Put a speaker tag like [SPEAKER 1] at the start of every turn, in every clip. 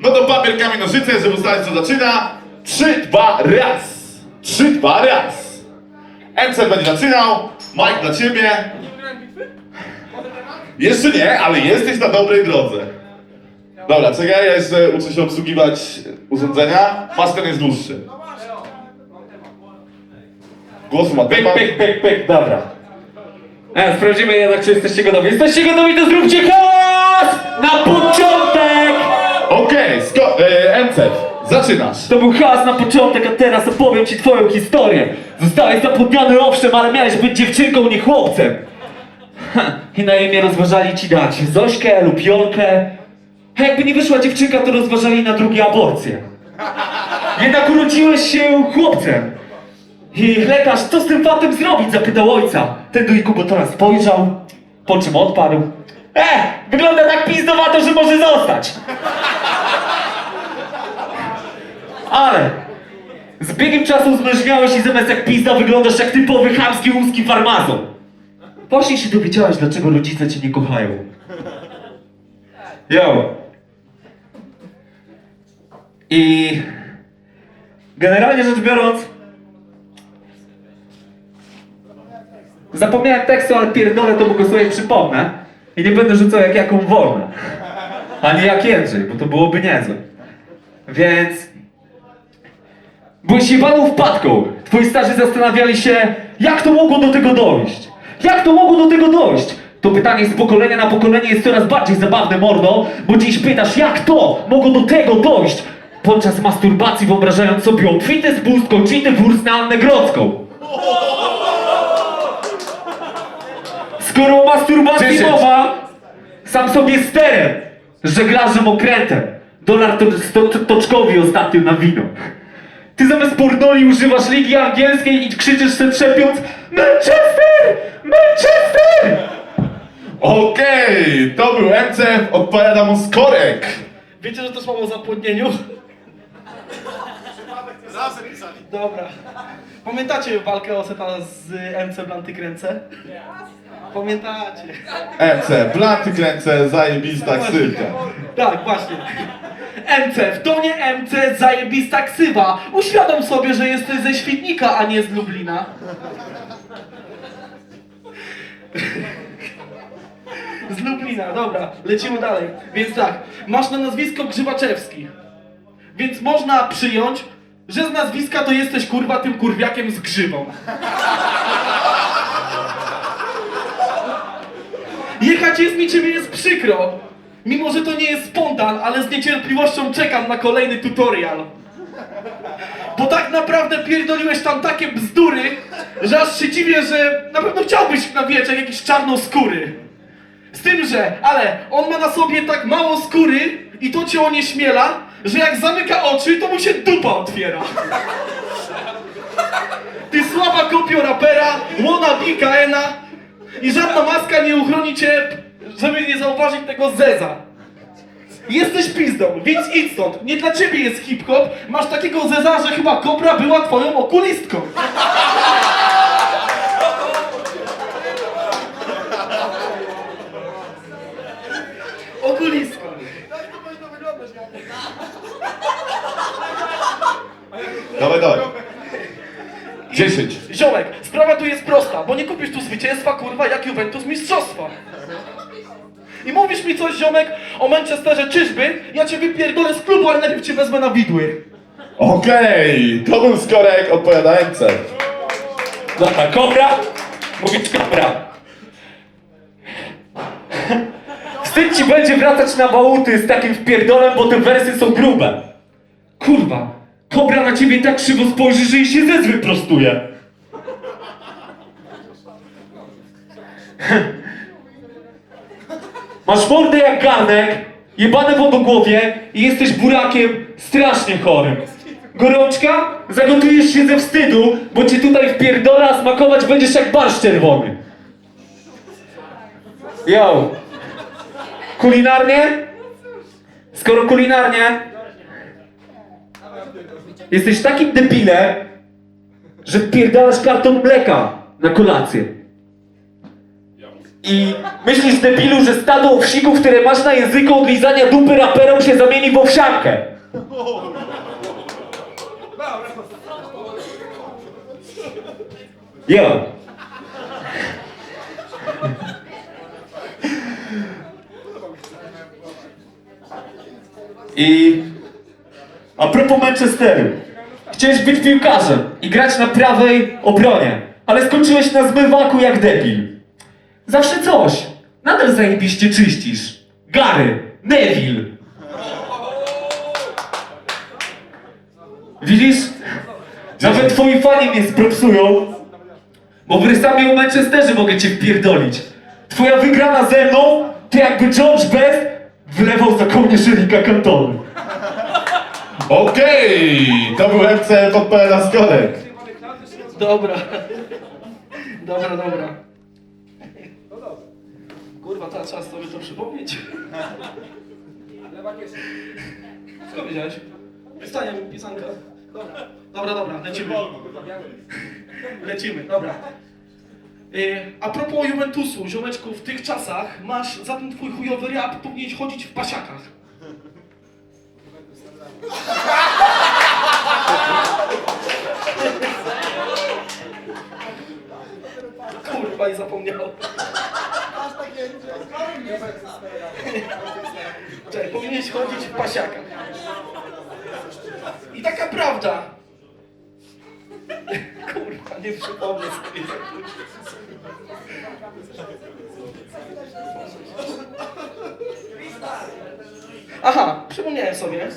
[SPEAKER 1] No to papier, kamień, nożyce, żeby ustalić co zaczyna. 3, 2, raz. 3, 2, raz. MC będzie zaczynał. Mike dla ciebie. Jeszcze nie, ale jesteś na dobrej drodze. Dobra, czekaj, ja jeszcze uczę się obsługiwać urządzenia. Master jest dłuższy. Głosu ma
[SPEAKER 2] Pyk,
[SPEAKER 1] temat.
[SPEAKER 2] pyk, pyk, pyk, dobra. E, sprawdzimy jednak, czy jesteście gotowi. Jesteście gotowi, to zróbcie hałas! Na początek!
[SPEAKER 1] Sko- e, MC, zaczynasz.
[SPEAKER 2] To był hałas na początek, a teraz opowiem ci twoją historię. Zostałeś zapłodniony owszem, ale miałeś być dziewczynką, nie chłopcem. Ha, I na imię rozważali ci dać Zośkę lub Jolkę. A jakby nie wyszła dziewczynka, to rozważali na drugie aborcję. Jednak urodziłeś się chłopcem. I lekarz, co z tym fantem zrobić? Zapytał ojca. Ten do inkubatora spojrzał, po czym odparł. E, wygląda tak pizdowato, że może zostać. Ale z biegiem czasu zmężniałeś i zamiast jak pizda wyglądasz jak typowy chamski łuski farmazon. Właśnie się dowiedziałeś, dlaczego rodzice cię nie kochają. Yo. I generalnie rzecz biorąc, zapomniałem tekstu, ale pierdolę to, bo go sobie przypomnę. I nie będę rzucał jak jaką wolę. Ani jak Jędrzej, bo to byłoby niezłe. Więc Byłeś jebaną wpadką. Twoi starzy zastanawiali się, jak to mogło do tego dojść? Jak to mogło do tego dojść? To pytanie z pokolenia na pokolenie jest coraz bardziej zabawne, mordo, bo dziś pytasz, jak to mogło do tego dojść? Podczas masturbacji wyobrażając sobie obfity spust kończyny wórs na Annę Grodzką. Skoro o masturbacji
[SPEAKER 1] Dziesięć.
[SPEAKER 2] mowa, sam sobie sterem, żeglarzem okrętem, dolar to, to, to, toczkowi ostatnio na wino. Ty zamiast pornoli używasz ligi angielskiej i krzyczysz se trzepiąc Manchester! Manchester!
[SPEAKER 1] Okej, to był MC, odpowiada mu Skorek.
[SPEAKER 3] Wiecie, że też mam o zapłodnieniu? Dobra. Pamiętacie walkę Oseta z MC Blanty Kręcę? Pamiętacie?
[SPEAKER 1] MC, blanty kręcę, zajebista ksywka.
[SPEAKER 3] Tak, właśnie. MC, w tonie MC zajebista ksywa. Uświadom sobie, że jesteś ze Świdnika, a nie z Lublina. Z Lublina, dobra, lecimy dalej. Więc tak, masz na nazwisko Grzywaczewski. Więc można przyjąć, że z nazwiska to jesteś kurwa tym kurwiakiem z grzywą. Jechać jest mi ciebie jest przykro. Mimo, że to nie jest spontan, ale z niecierpliwością czekam na kolejny tutorial. Bo tak naprawdę pierdoliłeś tam takie bzdury, że aż się dziwię, że na pewno chciałbyś na wieczór jakiś czarną skóry. Z tym, że, ale on ma na sobie tak mało skóry i to cię onieśmiela, że jak zamyka oczy, to mu się dupa otwiera. Ty słaba kopio rapera, łona BKN-a i żadna maska nie uchroni cię, żeby nie zauważyć tego zeza. Jesteś pizdą, więc idź stąd. Nie dla ciebie jest hip-hop, masz takiego zeza, że chyba Kobra była twoją okulistką. Okulistką.
[SPEAKER 1] Dawaj, dawaj. 10.
[SPEAKER 3] Ziomek, sprawa tu jest prosta, bo nie kupisz tu zwycięstwa, kurwa, jak Juventus mistrzostwa. Mi coś, ziomek, o Manchesterze, czyżby? Ja cię wypierdolę z klubu, ale najpierw cię wezmę na widły.
[SPEAKER 1] Okej, to był Skorek, odpowiada MC.
[SPEAKER 2] Dobra, kobra? Mówić kobra. Wstyd ci będzie wracać na bałuty z takim wpierdolem, bo te wersy są grube. Kurwa, kobra na ciebie tak krzywo spojrzy, że jej się zez wyprostuje. Masz mordę jak garnek, jebane wodogłowie i jesteś burakiem strasznie chorym. Gorączka? Zagotujesz się ze wstydu, bo cię tutaj wpierdola, a smakować będziesz jak barszcz czerwony. Yo. Kulinarnie? Skoro kulinarnie, jesteś takim debilem, że wpierdalasz karton mleka na kolację. I myślisz, debilu, że stado owsików, które masz na języku od lizania dupy raperom się zamieni w owsiankę. Jo. I a propos Manchesteru. Chciałeś być piłkarzem i grać na prawej obronie, ale skończyłeś na zmywaku jak debil. Zawsze coś. Nadal zajebiście czyścisz. Gary, Neville. Widzisz? Nawet twoi fani mnie spropsują, bo w rysami o Manchesterze mogę cię wpierdolić. Twoja wygrana ze mną to jakby George Best wlewał za kołnierzyka kantonu.
[SPEAKER 1] Okej, to był MC pod PLA Skorek.
[SPEAKER 3] Dobra. Dobra, dobra. Kurwa, teraz trzeba sobie to przypomnieć. Skąd wiedziałeś? Wystania mi pisanka. Dobra, dobra, dobra, lecimy. Lecimy, dobra. Yy, a propos Juventusu, ziomeczku, w tych czasach masz za ten twój chujowy rap powinieneś chodzić w pasiakach. Kurwa i zapomniałem. Czekaj, powinieneś chodzić w pasiakach. I taka prawda. Kurwa, nie przypomnę sobie. Aha, przypomniałem sobie. E,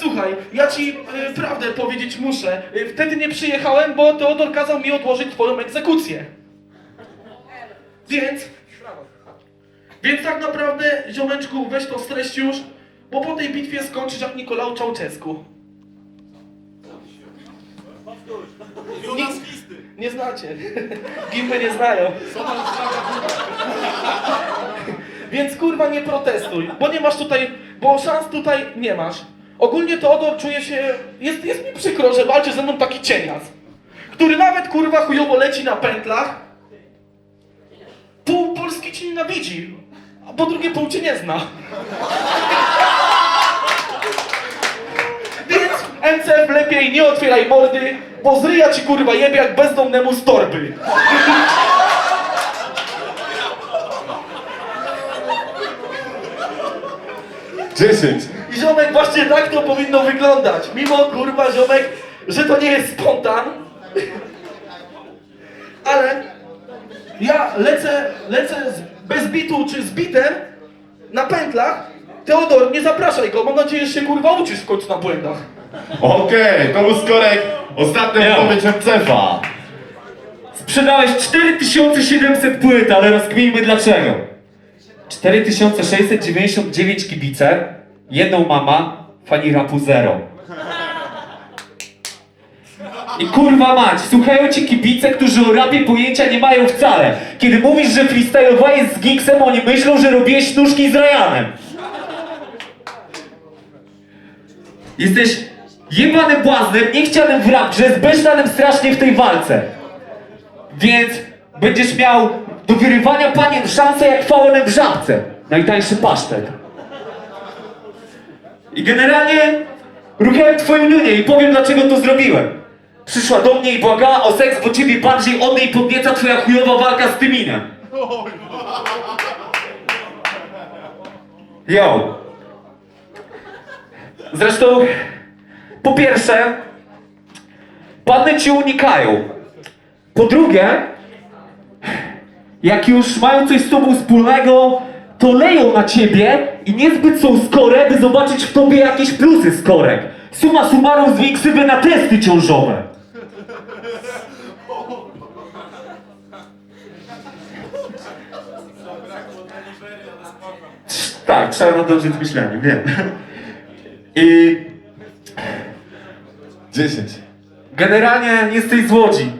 [SPEAKER 3] słuchaj, ja ci e, prawdę powiedzieć muszę. E, wtedy nie przyjechałem, bo Teodor kazał mi odłożyć twoją egzekucję. Więc... Więc tak naprawdę, ziomeczku, weź to streść już, bo po tej bitwie skończysz jak Nikolał Czałczesku. Nie, nie znacie. Gimpy nie znają. Więc kurwa nie protestuj, bo nie masz tutaj, bo szans tutaj nie masz. Ogólnie Teodor czuje się, jest, jest mi przykro, że walczy ze mną taki cienias, który nawet kurwa chujowo leci na pętlach. Pół Polski ci nienawidzi, a po drugie pół cię nie zna. Więc NCF lepiej nie otwieraj mordy, bo zryja ci kurwa jebie jak bezdomnemu z torby.
[SPEAKER 1] Dziesięć.
[SPEAKER 3] I ziomek właśnie tak to powinno wyglądać. Mimo kurwa ziomek, że to nie jest spontan. Ale ja lecę, lecę z, bez bitu czy z bitem na pętlach. Teodor, nie zapraszaj go, mam nadzieję, że się kurwa uczysz w końcu na błędach.
[SPEAKER 1] Okej, to był Skorek. Ostatnia
[SPEAKER 2] Ja.
[SPEAKER 1] wypowiedź MCF-a.
[SPEAKER 2] Sprzedałeś 4700 płyt, ale rozkminmy dlaczego. 4699 kibice, jedną mama, fani rapu zero. I kurwa mać, słuchają ci kibice, którzy o rapie pojęcia nie mają wcale. Kiedy mówisz, że freestylowałeś z Gigsem, oni myślą, że robiłeś nóżki z Ryanem. Jesteś jebanym błaznem, niechcianym w rapgrze, zbesztanym strasznie w tej walce. Więc będziesz miał do wyrywania panien szansę jak fałenem w żabce. Najtańszy pasztet. I generalnie ruchałem twoją linię i powiem dlaczego to zrobiłem. Przyszła do mnie i błagała o seks, bo ciebie bardziej od niej podnieca twoja chujowa walka z Tyminem. Yo. Zresztą, po pierwsze, panny ci unikają. Po drugie, jak już mają coś z tobą wspólnego, to leją na ciebie i niezbyt są skore, by zobaczyć w tobie jakieś plusy skorek. Suma summarum ksywę na testy ciążowe. Tak, trzeba nadążyć z myśleniem, wiem. I
[SPEAKER 1] Dziesięć.
[SPEAKER 2] Generalnie jesteś z Łodzi.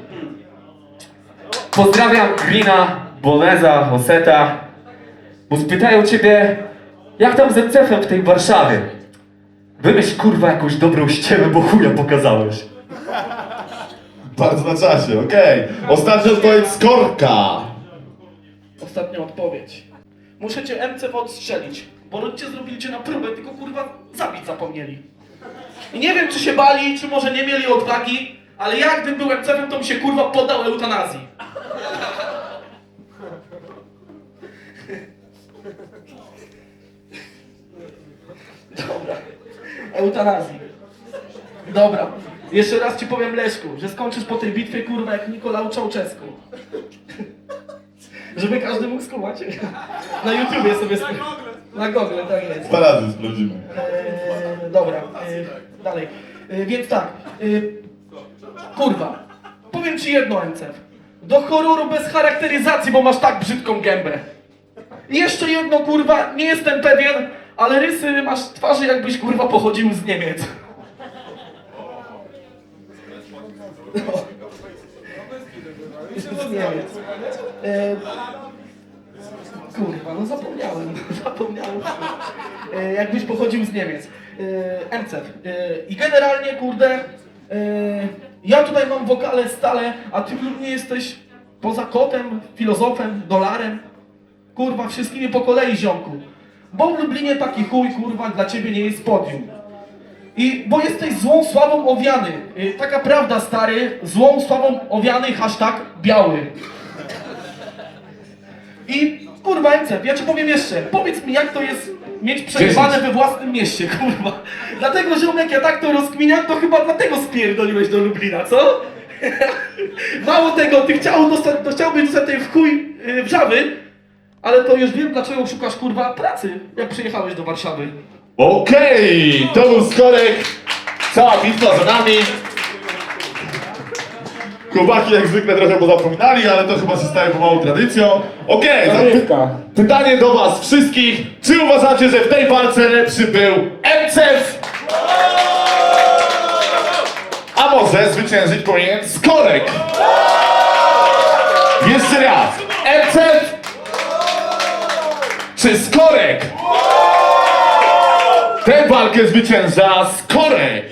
[SPEAKER 2] Pozdrawiam Grina, Boleza, Oseta, bo spytają ciebie, jak tam z MCF-em w tej Warszawie. Wymyśl kurwa jakąś dobrą ściemę, bo chuja pokazałeś.
[SPEAKER 1] Bardzo na czasie, okej. Ostatnia odpowiedź Skorka.
[SPEAKER 3] Ostatnia odpowiedź. Muszę cię MC odstrzelić, bo rodzice zrobili cię na próbę, tylko kurwa zabić zapomnieli. I nie wiem, czy się bali, czy może nie mieli odwagi, ale jak gdybym był MC-em, to mi się kurwa podał eutanazji. Dobra. Eutanazji. Dobra. Jeszcze raz ci powiem Leszku, że skończysz po tej bitwie kurwa jak Nikolał Czałczesku. Żeby każdy mógł skumać. Na YouTubie sobie sp... Na Google, tak jest.
[SPEAKER 1] Dwa razy sprawdzimy.
[SPEAKER 3] Eee, dobra, eee, dalej. Eee, więc tak. Eee, kurwa. Powiem ci jedno, MCF. Do horroru bez charakteryzacji, bo masz tak brzydką gębę. I jeszcze jedno, kurwa, nie jestem pewien, ale rysy masz twarzy, jakbyś kurwa pochodził z Niemiec. No. Niemiec. Eee, Kurwa, no zapomniałem, zapomniałem. E, jakbyś pochodził z Niemiec. E. E, I generalnie, kurde, e, ja tutaj mam wokale stale, a ty nie jesteś poza kotem, filozofem, dolarem. Kurwa, wszystkimi po kolei, ziomku. Bo w Lublinie taki chuj, kurwa, dla ciebie nie jest podium. I bo jesteś złą sławą owiany. E, taka prawda, stary, złą sławą owiany, hashtag biały. I kurwa Encep, ja ci powiem jeszcze, powiedz mi jak to jest mieć przejebane we własnym mieście, kurwa. Dlatego ziomek, ja tak to rozkminiam, to chyba dlatego spierdoliłeś do Lublina, co? Mało tego, ty chciał dostać, to chciałbyś dostać tej w chuj yy, wrzawy, ale to już wiem dlaczego szukasz kurwa pracy, jak przyjechałeś do Warszawy.
[SPEAKER 1] Okej, to był skorek. Cała bitwa za nami. Chłopaki jak zwykle trochę pozapominali, ale to chyba się staje pomału tradycją. Okej, zapy- pytanie do was wszystkich. Czy uważacie, że w tej walce lepszy był MCF? A może zwyciężyć powinien Skorek? Jeszcze raz. MCF? Czy Skorek? Tę walkę zwycięża Skorek!